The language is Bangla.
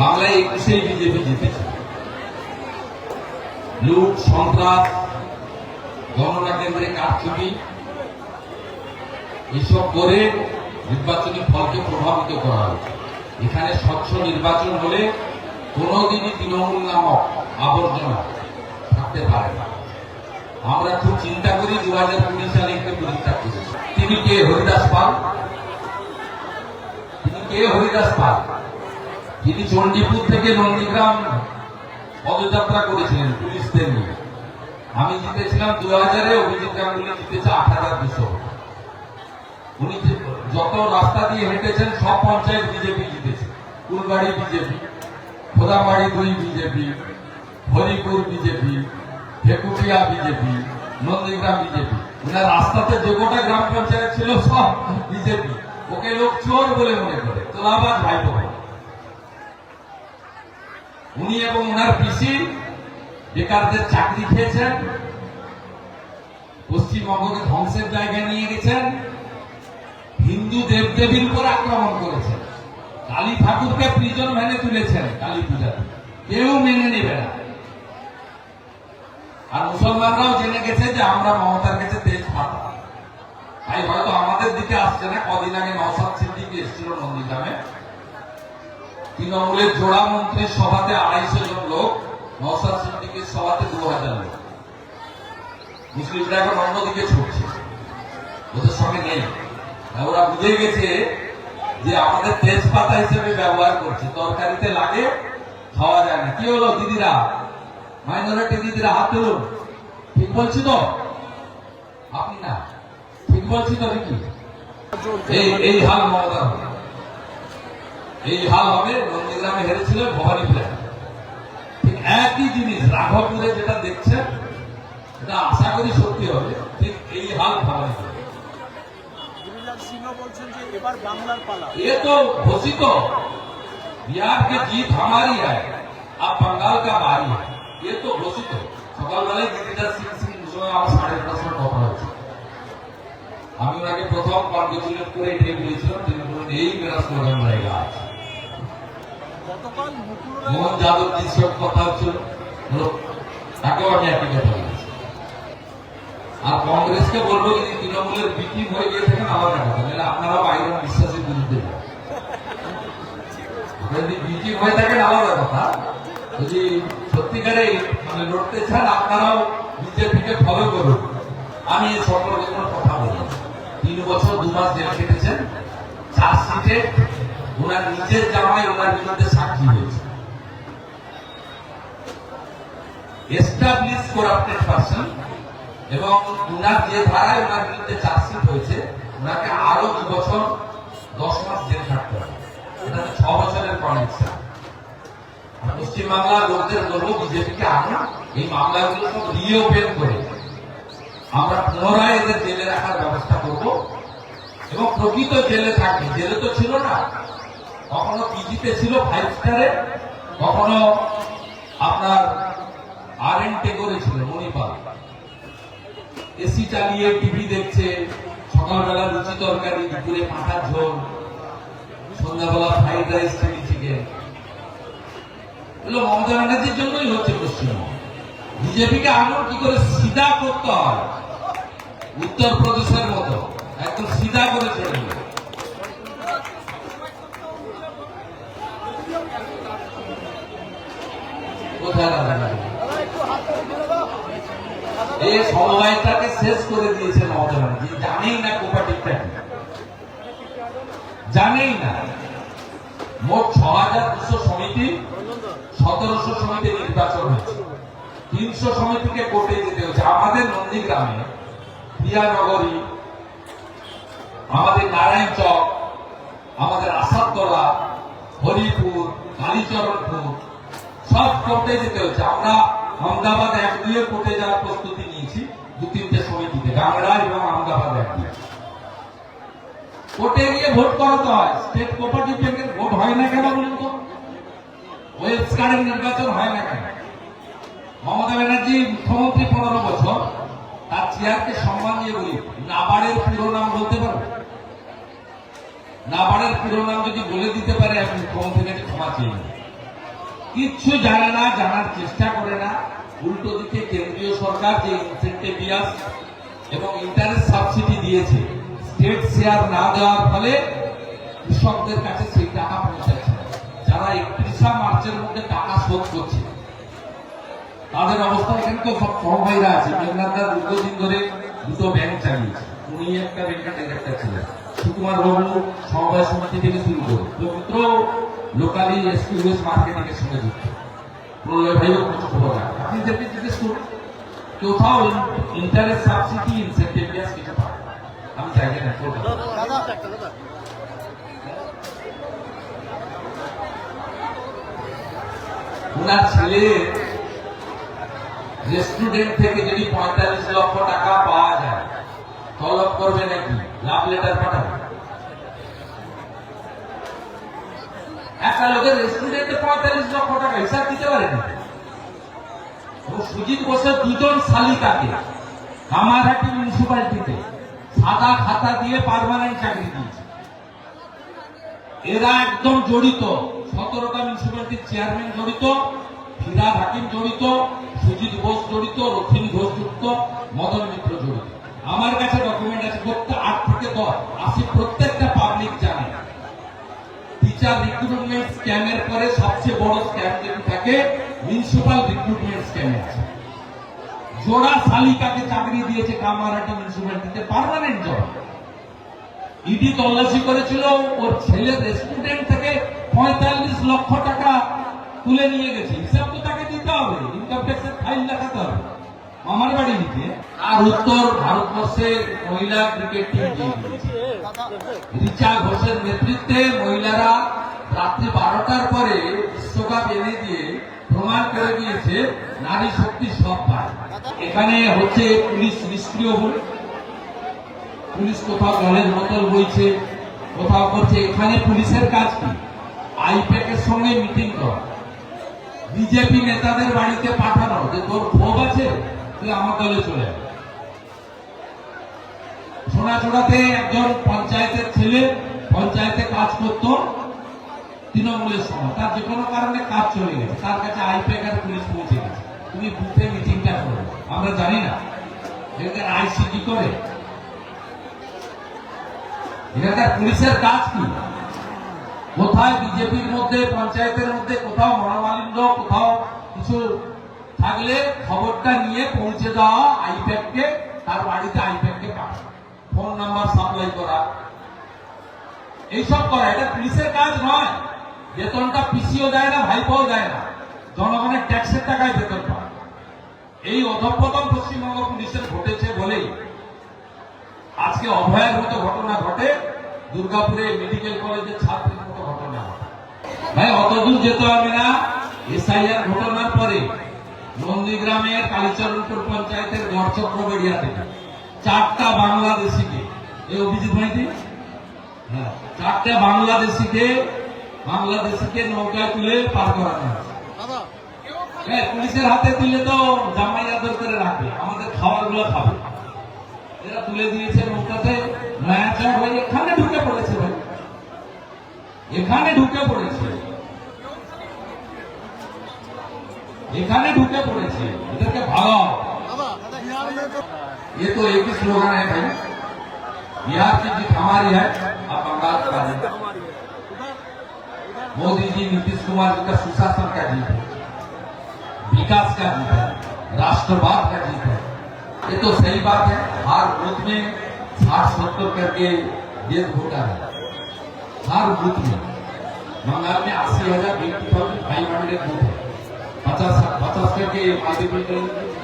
বাংলায় একুশেই বিজেপি জিতেছে। লুট, সন্ত্রাস, গণনা কেন্দ্রে কারচুপি, এসব করে নির্বাচনী ফলকে প্রভাবিত করা হয়েছে। এখানে স্বচ্ছ নির্বাচন হলে কোনোদিনই তৃণমূল নামক আবর্জনা থাকতে পারে না। আমরা খুব চিন্তা করি দু হাজার কুড়ি সালে একটি পরীক্ষা করেছি তিনি কে? হরিদাস পাল। তিনি কে? হরিদাস পাল। তিনি চণ্ডীপুর থেকে নন্দীগ্রাম পদযাত্রা করেছিলেন পুলিশদের নিয়ে। আমি জিতেছিলাম দু হাজারে অভিজিৎ গাঙ্গুলি জিতেছে আট হাজার দুশো। উনি যত রাস্তা দিয়ে হেঁটেছেন, সব পঞ্চায়েত বিজেপি জিতেছে। কুলবাড়ি বিজেপি খোদাবাড়ি দুই BJP, Haripur BJP Bhekutia BJP, Nandigram BJP. উনার রাস্তাতে যে গোটা গ্রাম পঞ্চায়েত ছিল, সব বিজেপি। ওকে লোক চোর বলে মনে করে। তোলাবাদ ভাইপো ভাই। উনি এবং ওনার পিসি বেকারদের চাকরি খেয়েছেন, পশ্চিমবঙ্গকে ধ্বংসের জায়গায় নিয়ে গেছেন, হিন্দু দেবদেবীর উপর আক্রমণ করেছেন। কালী ঠাকুরকে প্রিজন ভ্যানে তুলেছেন, কালী পূজাতে। কেউ মেনে নেবে না। আর মুসলমানরাও জেনে গেছে যে আমরা মমতার কাছে তেজ পাতা তাই হয়তো আমাদের দিকে আসছে না, কদিন আগে নওসাদ সিদ্দিকি এসেছিল নন্দীগ্রামে। তৃণমূলের জোড়া মন্ত্রীর সভাতে আড়াইশো জন লোক নওসাদ সিদ্দিকির সভাতে দু হাজার লোক। মুসলিমরা এখন অন্যদিকে ছুটছে। ওদের সঙ্গে নেই। ওরা বুঝে গেছে যে আমাদের তেজপাতা হিসেবে ব্যবহার করছে। তরকারিতে লাগে, খাওয়া যায় না। কি হলো, দিদিরা? মাইনরিটি দিদিরা হাত তুলুন ঠিক বলছি তো আপনি না ঠিক বলছি তো নাকি এই এই হাল মমতা হবে। এই হাল হবে নন্দীগ্রামে হেরেছিল ভবানীপুরে ঠিক একই জিনিস রাঘবপুরে যেটা দেখছেন এটা আশা করি সত্যি হবে ঠিক এই হাল ভবানীপুরে গিরিরাজ সিংহ বলছেন যে এবার বাংলার পালা ये तो घोषित हो बिहार की जीत हमारी है अब बंगाल का बारी है এ তো রচিত সকালবেলায় দিদিটা সময় আমার সাড়ে আটটার সময় কথা হয়েছে। আমি ওনাকে প্রথম কনগ্রেচুলেট করে এটাই বলেছিলাম তিনি বলুন এই মেরা স্লোগান জায়গা আছে। মোহন যাদব জি সব কথা হচ্ছিল তাকেও আমি একই কথা বলেছি। আর কংগ্রেসকে বলব যদি তৃণমূলের বিক্রি হয়ে গিয়ে থাকেন আমার না কথা তাহলে আপনারা বাইরে বিশ্বাসের বিরুদ্ধে যদি বিক্রি হয়ে থাকেন আলাদা কথা। যদি সত্যিকারে মানে লড়তে চান, আপনারাও বিজেপিকে ফলো করুন। আমি এই সম্পর্কে কোনো কথা বলি তিন বছর দু মাস জেল কেটেছেন চার সিটে ওনার নিজের জামাই ওনার বিরুদ্ধে সাক্ষী হয়েছে। এস্টাবলিশ করাপ্টেড পার্সন এবং ওনার যে ধারায় ওনার বিরুদ্ধে চার্জশিট হয়েছে, ওনাকে আরও দু বছর দশ মাস জেল থাকতে হবে। এটা ছ বছরের কনভিকশন পশ্চিমবাংলার লোকদের বলব বিজেপিকে আনুন এই মামলাগুলো সব রিওপেন করে। আমরা পুনরায় এদের জেলে রাখার ব্যবস্থা করব। এবং প্রকৃত জেলে থাকবে জেলে তো ছিল না। কখনো পিজিতে ছিল ফাইভ স্টারে কখনো আপনার আর এন টেগোরে ছিল, মণিপাল। এসি চালিয়ে টিভি দেখছে, সকালবেলা লুচি তরকারি, দুপুরে পাঁঠার ঝোল, সন্ধ্যাবেলা ফ্রাইড রাইস চিলি চিকেন এগুলো মমতা ব্যানার্জির জন্যই হচ্ছে পশ্চিমবঙ্গ বিজেপিকে আরও কি করে সিধা করতে হয়? উত্তরপ্রদেশের মতো। একদম সিধা করে কোথায় এই শেষ করে দিয়েছে মমতা ব্যানার্জি। জানেই না কোপাটিকটা কি। জানেই না। মোট ছ হাজার দুশো সমিতি সতেরোশো সমিতি নির্বাচন হয়েছে। তিনশো সমিতিকে কোর্টে যেতে হচ্ছে আমাদের নন্দীগ্রামে প্রিয়ানগরী, আমাদের নারায়ণ চক, আমাদের আসাদতলা, হরিপুর, কালীচরণপুর, সব কোর্টে যেতে হচ্ছে আমরা আমদাবাদ এক দুয়ে কোর্টে যাওয়ার প্রস্তুতি নিয়েছি, দু তিনটে সমিতিতে গাংড়া এবং আহমেদাবাদ এক দুয়ে কোর্টে গিয়ে ভোট করাতে হয়। স্টেট কোপারেটিভ ব্যাংকের ভোট হয় না কেন বলুন? তো ওয়েবস কার্ডের নির্বাচন হয় না কেন? মমতা ব্যানার্জি মুখ্যমন্ত্রী পনেরো বছর, তার সিনিয়রকে সম্মান দিয়ে বলি নাবারের পুরো নাম বলতে পারো? নাবারের পুরো নাম যদি বলে দিতে পারে কম থেকে ক্ষমা চেয়ে কিচ্ছু জানে না, জানার চেষ্টা করে না। উল্টো দিকে কেন্দ্রীয় সরকার যে ইনসেন্টিভিয়াস এবং ইন্টারেস্ট সাবসিডি দিয়েছে স্টেট শেয়ার না দেওয়ার ফলে কৃষকদের কাছে সেই টাকা পৌঁছাচ্ছে। যারা একত্রিশা মার্চের মধ্যে টাকা শোধ করছে। তাদের অবস্থা এখানে তো সব বড় ভাইরা আছে মেঘনাথদা দীর্ঘদিন ধরে দুটো ব্যাংক চালিয়েছে। উনি একটা ব্যাংকের ডিরেক্টর ছিলেন। সুকুমার বাবু সমবায় সমিতি থেকে শুরু করে। পবিত্র লোকালি এসকিউএস মার্কেটিং এর সঙ্গে যুক্ত। প্রলয় ভাইও কিছু খবর রাখে আপনি যেতে জিজ্ঞেস করুন, কোথাও ইন্টারেস্ট সাবসিডি ইনসেন্টিভ কিছু পায় আমি চাই না কলকাতা ওনার ছেলে রেস্টুরেন্ট থেকে যদি পঁয়তাল্লিশ লক্ষ টাকা পাওয়া যায়, তলব করবে নাকি? লাভ লেটার পাঠাবে। একটা লোকের রেস্টুরেন্টে পঁয়তাল্লিশ লক্ষ টাকা, হিসাব দিতে পারেন ও সুজিত বসে দুজন শালিকাকে কামারহাটি মিউনিসিপালিটিতে সাদা খাতা দিয়ে পারমানেন্ট চাকরি দিয়েছে। এরা একদম জড়িত। সতেরোটা মিউনিসিপ্যালিটির চেয়ারম্যান জড়িত ফিরাদ হাকিম জড়িত, সুজিত ঘোষ জড়িত, রথিনী ঘোষ যুক্ত, মদন মিত্র জড়িত। আমার কাছে ডকুমেন্ট আছে প্রত্যেক আট থেকে দশ। আশি প্রত্যেকটা পাবলিক জানে। টিচার রিক্রুটমেন্ট স্ক্যামের পরে সবচেয়ে বড় স্ক্যাম যেটি থাকে মিউনিসিপাল রিক্রুটমেন্ট স্ক্যাম আছে জোড়া শালিকাকে চাকরি দিয়েছে কামারহাটি মিউনিসিপ্যালিটিতে পার্মানেন্ট জব ইডি তল্লাশি করেছিল, ওর ছেলের রেস্টুরেন্ট থেকে পঁয়তাল্লিশ লক্ষ টাকা তুলে নিয়ে গেছে। হিসাব তো তাকে দিতে হবে। ইনকাম ট্যাক্সের ফাইল দেখাতে হবে। আমার বাড়ি নিচে আর উত্তর ভারতবর্ষের মহিলা ক্রিকেট টিম রিচা ঘোষের নেতৃত্বে মহিলারা রাত্রি বারোটার পরে বিশ্বকাপ এনে দিয়ে প্রমাণ করে দিয়েছে, নারী শক্তি সব পায়। এখানে হচ্ছে পুলিশ নিষ্ক্রিয় বলে। পুলিশ কোথাও জলের বোতল বইছে, কোথাও করছে। এখানে পুলিশের কাজ কি? আইপ্যাকের সঙ্গে মিটিং করা। বিজেপি নেতাদের বাড়িতে পাঠানো যে তোর ক্ষোভ আছে, তুই আমার দলে চলে আয়। সোনাচূড়াতে একজন পঞ্চায়েতের ছেলে পঞ্চায়েতে কাজ করত তৃণমূলের সময়। তার যে কোনো কারণে কাজ চলে গেছে। তার কাছে আইপ্যাক আর পুলিশ পৌঁছে গেছে। তুমি বুথে মিটিংটা করো। আমরা জানি না। এখানে আইসি কি করে? এখানকার পুলিশের কাজ কি? কোথায় বিজেপির মধ্যে, পঞ্চায়েতের মধ্যে, কোথাও মনোমালিন্য, কোথাও কিছু থাকলে খবরটা নিয়ে পৌঁছে দেওয়া আইপ্যাককে তার বাড়িতে আইপ্যাককে পাঠানো। ফোন নাম্বার সাপ্লাই করা। এইসব করা। এটা পুলিশের কাজ নয়। বেতনটা পিসিও দেয় না, ভাইপাও দেয় না। জনগণের ট্যাক্সের টাকায় বেতন পায়। এই অধঃপতন পশ্চিমবঙ্গ পুলিশের ঘটেছে বলেই আজকে অভয়ের মতো ঘটনা ঘটে। দুর্গাপুরে মেডিকেল কলেজের ঘটে ভাই অত দূর যেতে হবে না। এসআইআর ঘটনার পরে নন্দীগ্রামের কালীচরণপুর পঞ্চায়েতের গড়চক্রবেড়িয়া থেকে চারটা বাংলাদেশিকে এই অভিজিৎ ভাইটি? হ্যাঁ চারটা বাংলাদেশিকে বাংলাদেশিকে নৌকায় তুলে পার করানো হয়েছে। হ্যাঁ পুলিশের হাতে দিলে তো জামাই আদর করে রাখবে, আমাদের খাবারগুলো খাবে। এরা তুলে দিয়েছে নৌকাতে। নয়া ভাই, এখানে ঢুকে পড়েছে ভাই। এখানে ঢুকে পড়েছে এখানে ঢুকে পড়েছে এদেরকে ভাগাও ये तो एक ही स्लोगन है भाई बिहार की जीत हमारी है अब बंगाल का जीत मोदी जी नीतीश कुमार जी का सुशासन का जीत है विकास का जीत है राष्ट्रवाद का जीत है ये तो सही बात है हर बूथ में साठ सत्तर करके देश वोटर है हर बूथ में बंगाल में अस्सी हजार फाइव हंड्रेड बूथ है पचास पचास करके मल्टीपल करेंगे